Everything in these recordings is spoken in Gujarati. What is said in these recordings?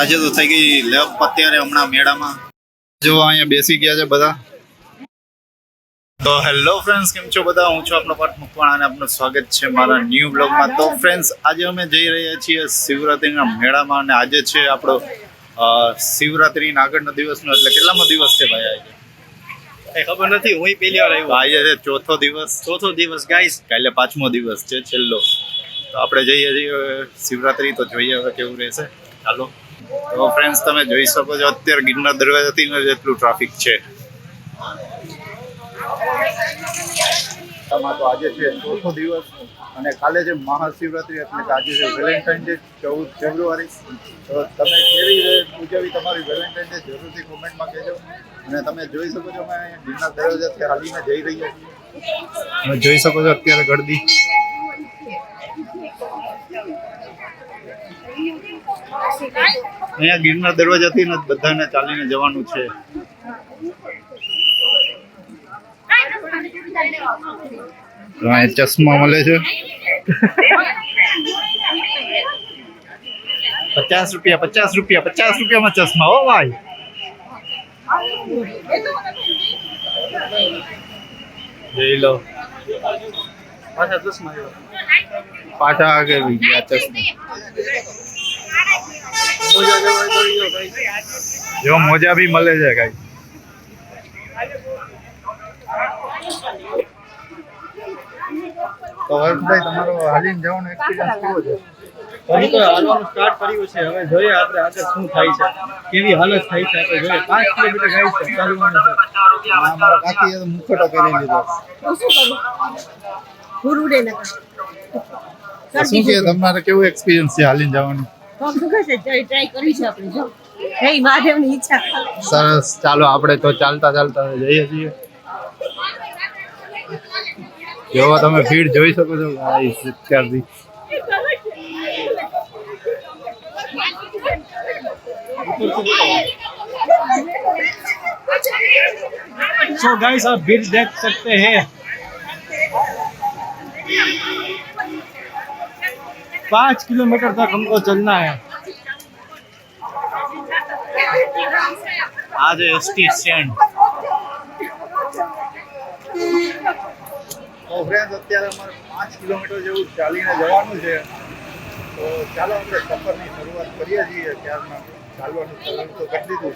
આજે તો થઈ ગઈ લેપ અત્યારે હમણાં મેળામાં. જો અહીંયા બેસી ગયા છે બધા. તો હેલો ફ્રેન્ડ્સ કેમ છો બધા? હું છું આપનો પાઠ મુકવાણા અને આપનું સ્વાગત છે મારા ન્યૂ બ્લોગમાં. તો ફ્રેન્ડ્સ આજે અમે જઈ રહ્યા છીએ શિવરાત્રીના મેળામાં અને આજે છે આપણો શિવરાત્રિના આગળનો દિવસનો એટલે કેટલામો દિવસ છે ભાઈ આજે? ખબર નથી હું પહેલી વાર આવ્યો. આજે છે ચોથો દિવસ. ચોથો દિવસ ગાઈસ. કાલે પાંચમો દિવસ છે છેલ્લો. તો આપણે જઈએ છીએ શિવરાત્રી તો જોઈએ હવે કેવું રહેશે. ચાલો. તો ફ્રેન્ડ્સ તમે જોઈ શકો છો અત્યારે ગિરનાર દરવાજાથી જેટલું ટ્રાફિક છે. તો આજે છે ચોથો દિવસ અને કાલે છે મહાશિવરાત્રી એટલે કે આજે છે વેલેન્ટાઇન ડે ચૌદ ફેબ્રુઆરી. તો તમે કેવી રીતે ઉજવી તમારી વેલેન્ટાઇન ડે જરૂરથી કોમેન્ટમાં કહેજો. અને તમે જોઈ શકો છો અમે ગિરનાર દરવાજાથી હાલીને જઈ રહ્યા છીએ. જોઈ શકો છો અત્યારે ગળદી અહીંયા ગીરના દરવાજાથી ને બધાને ચાલીને જવાનું છે. અહીંયા ચશ્મા મળે છે. પચાસ રૂપિયા પચાસ રૂપિયા પચાસ રૂપિયામાં ચશ્મા હો ભાઈ. જઈ લો. પાછા ચશ્મા પાછા આગળ ગયા ચશ્મા મોજા જવા કરી ગયો ગાઈસ જો મોજા બી મળે છે કઈ. તો હર્ષભાઈ તમારો હાલીને જવાનો એક્સપિરિયન્સ કેવો છે? હજી તો હાલવાનું સ્ટાર્ટ કર્યું છે. હવે જોઈએ આપણે આગળ શું થાય છે. કેવી હાલત થાય છે આપણે જોઈએ. પાંચ કિલોમીટર ગાઈસ છે ચાલવાનું છે. અમારા કાકીએ તો મુખોટો પહેરી લીધો. શું કે તમારે કેવું એક્સપિરિયન્સ છે હાલીને જવાનું? પગ દુખે છે ટ્રાય ટ્રાય કરી છે આપણે જો જય મહાદેવની ઈચ્છા સરસ ચાલો આપણે તો ચાલતા ચાલતા જઈએ છીએ જો તમે ભીડ જોઈ શકો છો ગાઈસ અત્યારથી सो गाइस आप भीड़ देख सकते हैं पाँच किलोमीटर तक हमको चलना है આ છે એસટી સ્ટેન્ડ તો ફ્રેન્ડ અત્યારે અમારે પાંચ કિલોમીટર જેવું ચાલીને જવાનું છે તો ચાલો આપણે સફરની શરૂઆત કરીએ છીએ ત્યારના ચાલવાનું શરૂ તો કરી દીધું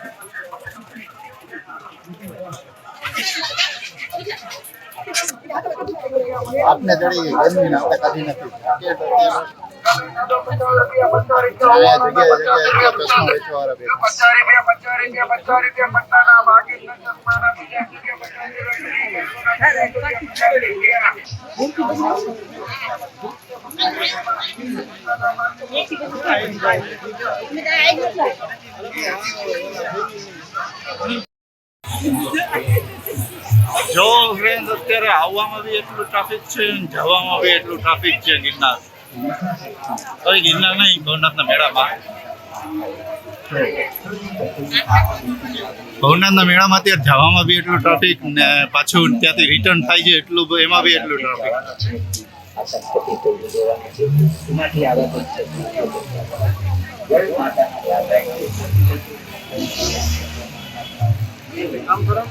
આપને જડી ગરમી આપણે કાઢી નથી Thank જગ્યાએ જો ફ્રેન્ડ અત્યારે આવવામાં બી એટલું ટ્રાફિક છે જવામાં બી એટલું ટ્રાફિક છે ગિરનાર. કોઈ ગિરનાર નહીં, ભવનાથના મેળામાં. ભવનાથના મેળામાં અત્યારે જવામાં બી એટલું ટ્રાફિક ને પાછું ત્યાંથી રિટર્ન થાય છે એટલું એમાં બી એટલું ટ્રાફિક કામ કરો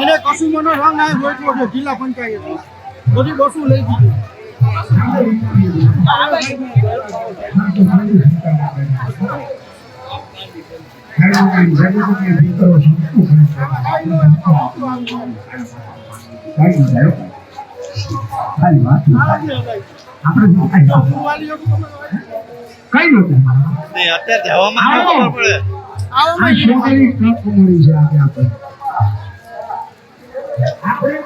એને કશું મને રંગ આવે હોય તો જિલ્લા પંચાયત બધી બસો લઈ દીધી. કઈ નતું અત્યારે હવામાં ખબર પડે આ છોકરી તક મળી છે આપણે આપણે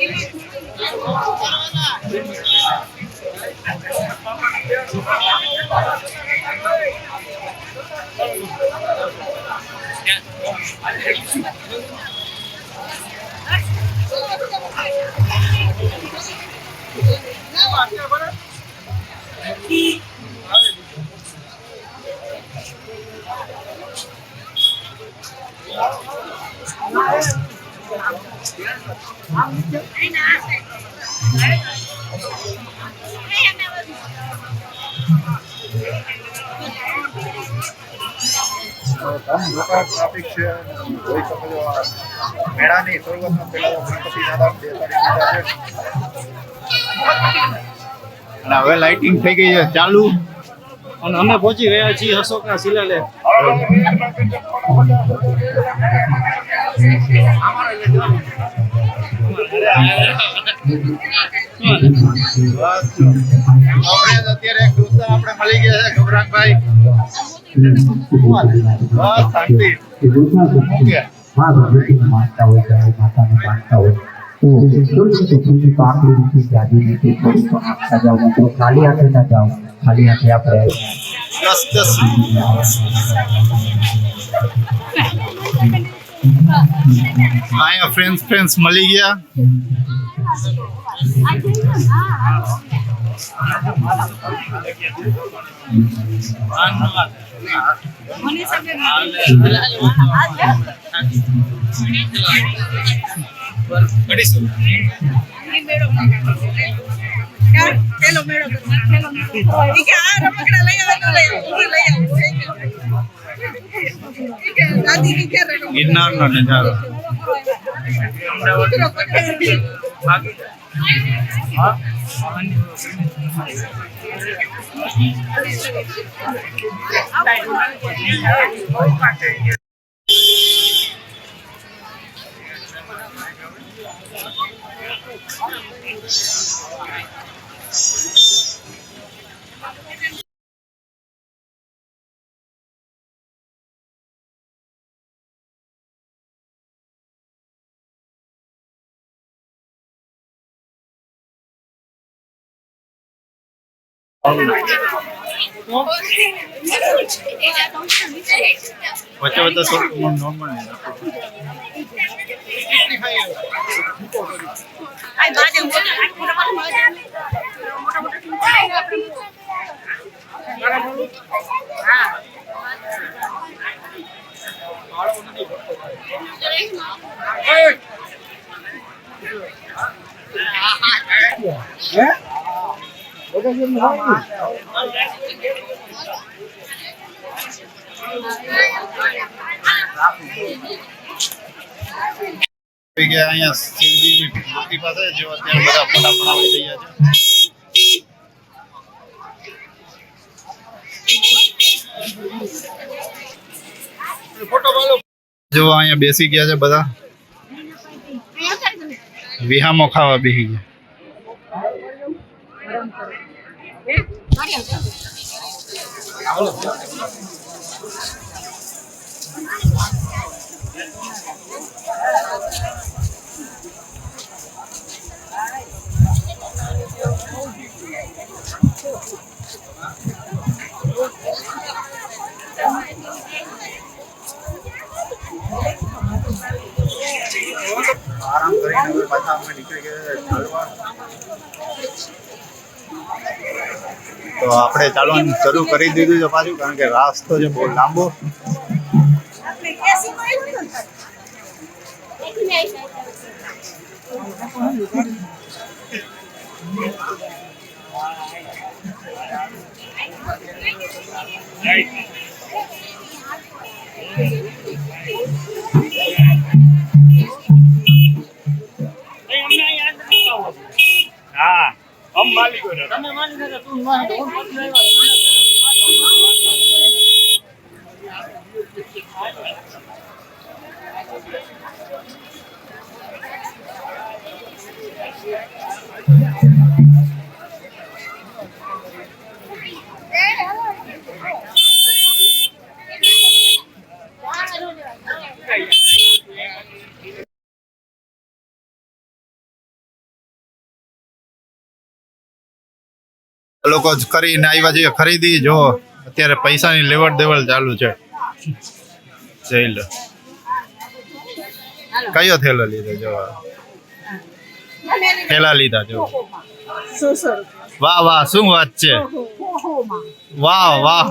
જો કૃપા અમર. ટ્રાફિક છે જોઈ શકો છો મેળાની શરૂઆતમાં પહેલા ગણપતિ દાદા છે અને હવે લાઇટિંગ થઈ ગઈ છે ચાલુ અને અમે પહોંચી ગયા છીએ અશોકના શિલાલેખ. આપણે અત્યારે એક દોસ્ત આપણે મળી ગયા છે ગૌરાંગભાઈ બસ શાંતિ ઓકે ખાલી હાથે ના જાઓ. ખાલી હાથે આપણે દસ દસ અહીંયા ફ્રેન્ડ્સ ફ્રેન્ડ્સ મળી ગયા પેલો મેળો પેલો મેળો ઈ કે આ રમકડા લઈ આવે તો લઈ આવે ગિરનારનો નજારો. કૂતરો પકડી વચ્ચે વચ્ચે થોડું નોર્મલ આ ગયા અહીંયા જો અહીંયા બેસી ગયા છે બધા. વિહામો ખાવા બેસી ગયા. આરામ કરીને હવે પાછા અમે નીકળી ગયા ચાલવા તો આપણે ચાલવાનું શરૂ કરી દીધું છે પાછું કારણ કે રાસ્તો છે બહુ લાંબો. આપણે કેસી કોઈ નથી લોકો કરીને આવ્યા છે ખરીદી, જો અત્યારે પૈસાની લેવડ દેવડ ચાલુ છે. જઈ લો. કયો થેલો લીધો જો? થેલા લીધા જો. વાહ વાહ, શું વાત છે? વાહ વાહ.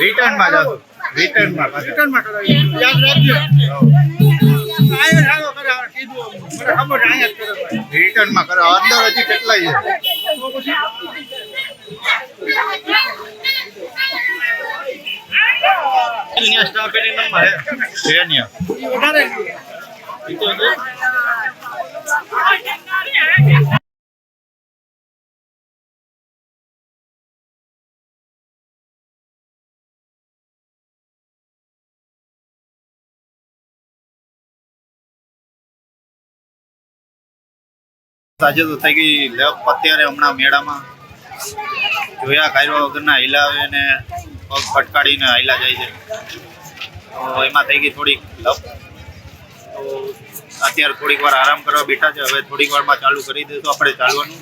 રિટર્નમાં જાતો રિટર્નમાં રિટર્નમાં કરાવી યાદ રાખજો. જ આવો કરે. અંદર હજી કેટલાય છે? સ્ટ્રોબેરી નંબર હે. છે. વધારે. ઈ તો થઈ ગઈ લેપ અત્યારે હમણાં મેળામાં. જોયા કાઢવા વગરના હિલાવે ને પગ ફટકાડીને હાઈલા જાય છે. તો એમાં થઈ ગઈ થોડીક લપ. તો અત્યારે થોડીક વાર આરામ કરવા બેઠા છે. હવે થોડીક વારમાં ચાલુ કરી દઈશું આપણે ચાલવાનું.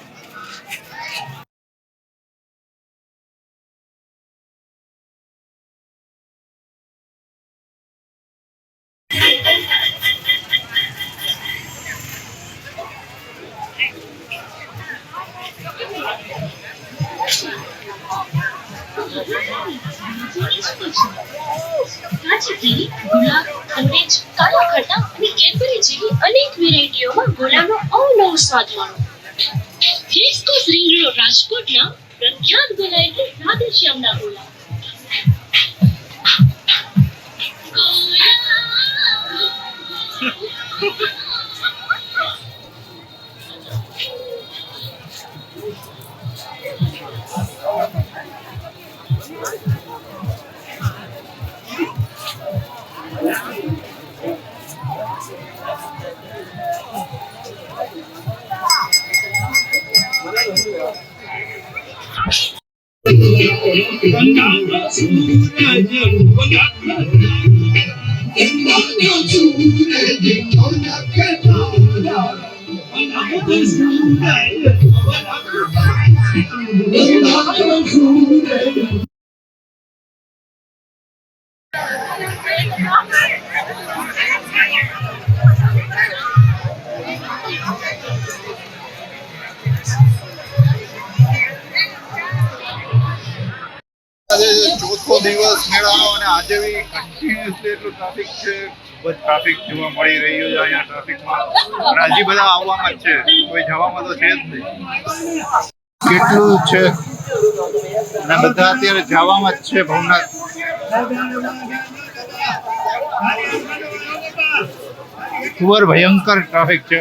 ખટ્ટા અને કેડબરી જેવી અનેક વેરાયટીઓમાં ગોલાનો અવનવ સ્વાદ માણો. રિંગ રોડ રાજકોટના પ્રખ્યાત ગોલા એટલે રાધેશ્યામના ગોલા ચોથો જ છે. અત્યારે જવામાં જ છે ભવનાથ. ખૂબ ભયંકર ટ્રાફિક છે.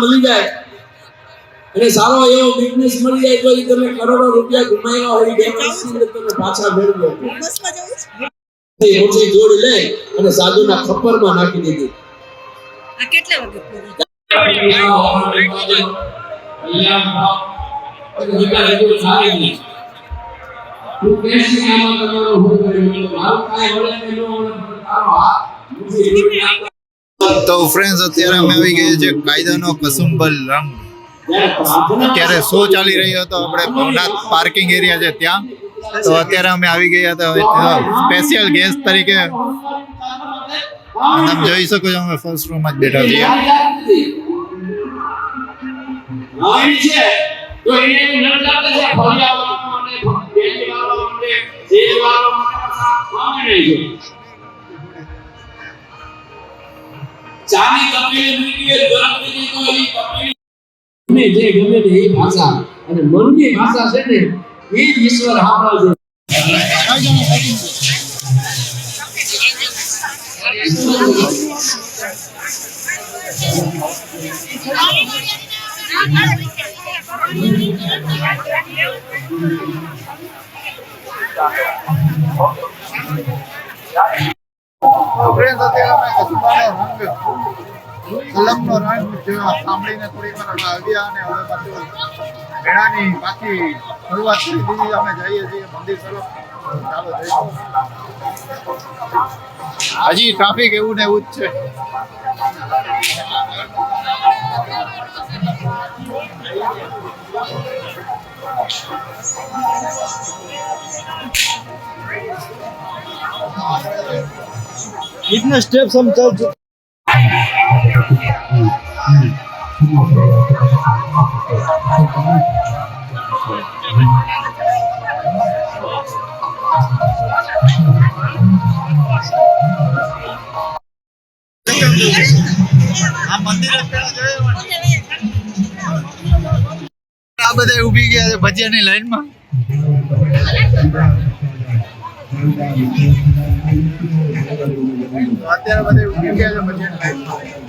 મળી જાય. અને સારો એવો બિઝનેસ મળી જાય તો ઈ તમે કરોડો રૂપિયા ગુમાવ્યા હોય બે વર્ષની તમે પાછા મેળવો. ઓછી જોડી લઈ અને સાધુના ખપ્પરમાં નાખી દીધી. આ કેટલા વખત તું કેસી આમાં તમારો હું મારું કાંઈ વળે નહીં, તારો હાથ. તો ફ્રેન્ડ્સ અત્યારે અમે આવી ગયા છે કાયદાનો કસુંબલ રંગ. અત્યારે શો ચાલી રહ્યો હતો. આપણે ભવનાથ પાર્કિંગ એરિયા છે ત્યાં. તો અત્યારે અમે આવી ગયા હતા. સ્પેશિયલ ગેસ્ટ તરીકે તમે જોઈ શકો છો અમે. ફર્સ્ટ રૂમમાં જ બેઠા છીએ. ચાની તપેલી મૂકી ગરમ કરી તો એ તપેલી જે ગમે તે એ ભાષા. અને મનની ભાષા છે ને એ જ ઈશ્વર છે સાંભળીને થોડી અને હવે બાકી શરૂઆત કરી દીધી. અમે જઈએ છીએ, મંદિર હજી ટ્રાફિક એવું ને એવું જ છે. इतने स्टेप्स हम चल चुके આ મંદિર જ પેલા જોયું આ બધા ઊભી ગયા છે ભજીયાની લાઈનમાં તો અત્યારે બધા ઊભી ગયા છે ભજીયાની લાઈનમાં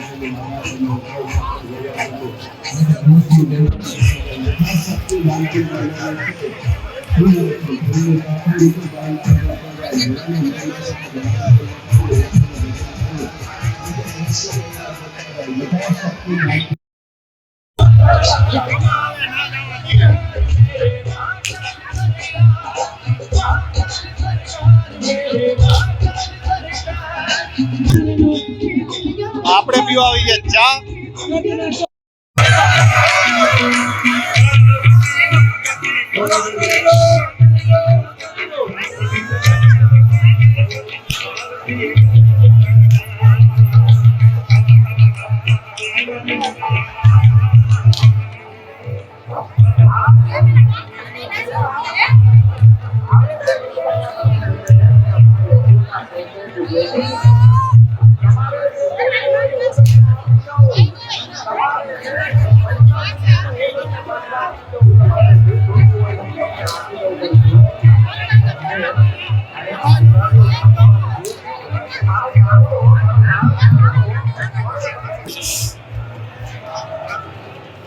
આપણે પીવા આવી ગયા. ચા?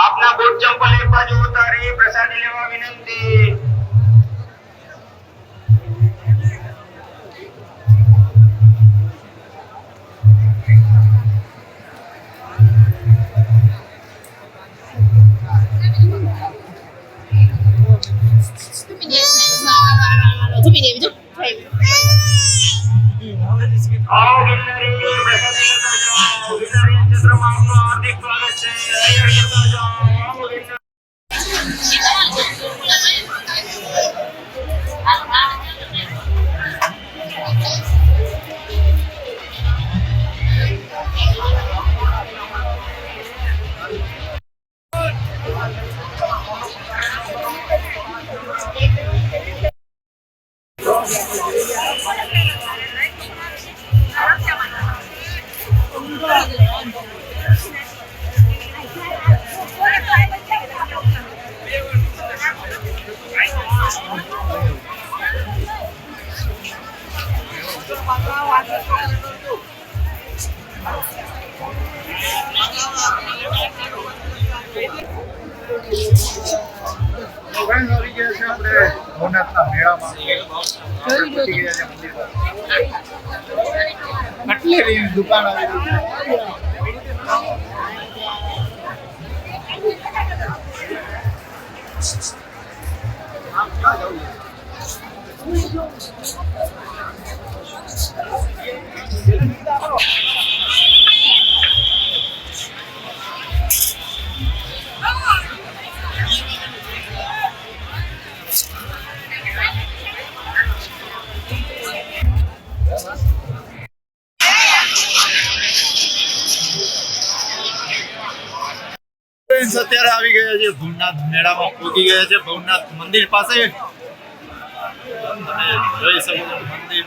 આપના બુટ ચંપલ એક બાજુ ઉતારી પ્રસાદી લેવા વિનંતી. ગિરનારી ક્ષેત્રમાં આપનું હાર્દિક સ્વાગત છે હરિહર કરતા જાઓ આવો ગયા છે આપણે ભવનાથના મેળામાં. મંદિરમાં. કટલેરીની દુકાન આવી ગઈ છે. ભવનાથ મેળામાં પહોંચી ગયા છે. ભવનાથ મંદિર પાસે. જોઈ શકો મંદિર.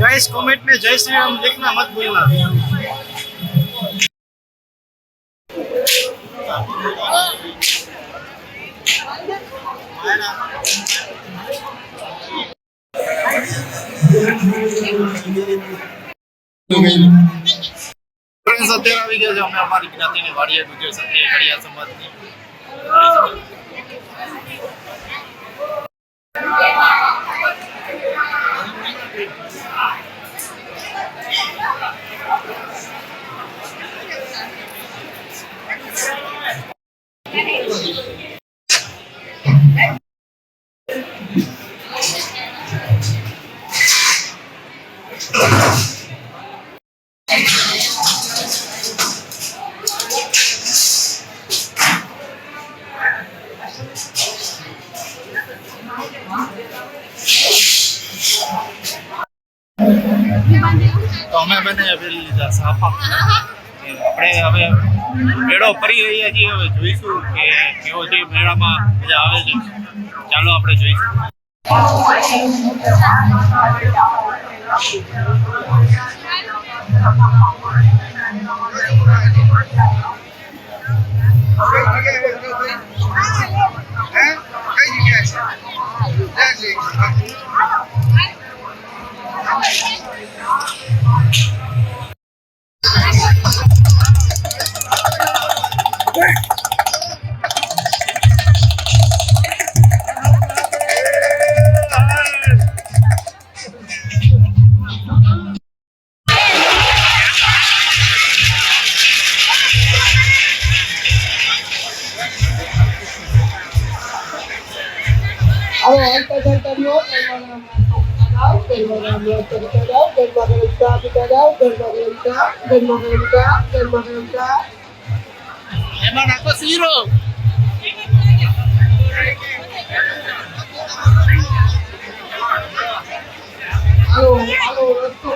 गाइस कमेंट में जय श्री राम लिखना मत भूलना ફ્રેન્ડ્સ અત્યારે આવી ગયા છે અમે અમારી જ્ઞાતિની વાડીએ ગુજર સાથે કડિયા સમાજની જોઈશું કે કેવો તે મેળામાં મજા આવે છે. ચાલો આપણે જોઈશું.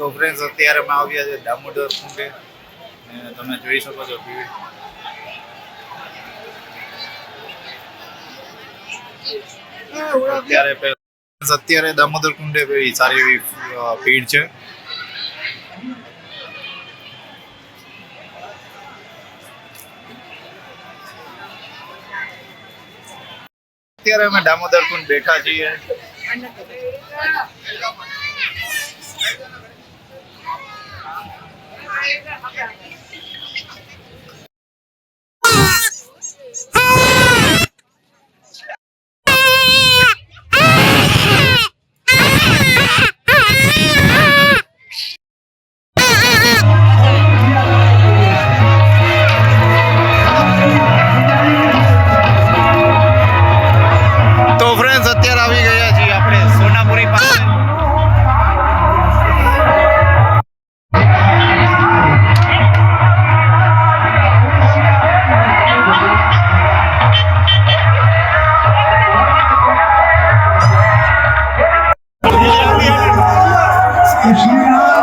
તો ફ્રેન્ડ્સ અત્યારે અમે આવ્યા છે દામોદર કુંડે. તમે જોઈ શકો છો ભીડ અત્યારે અત્યારે દામોદર કુંડે ભાઈ સારી એવી ભીડ છે. અત્યારે અમે દામોદર કુંડ બેઠા છીએ. Okay. Krishna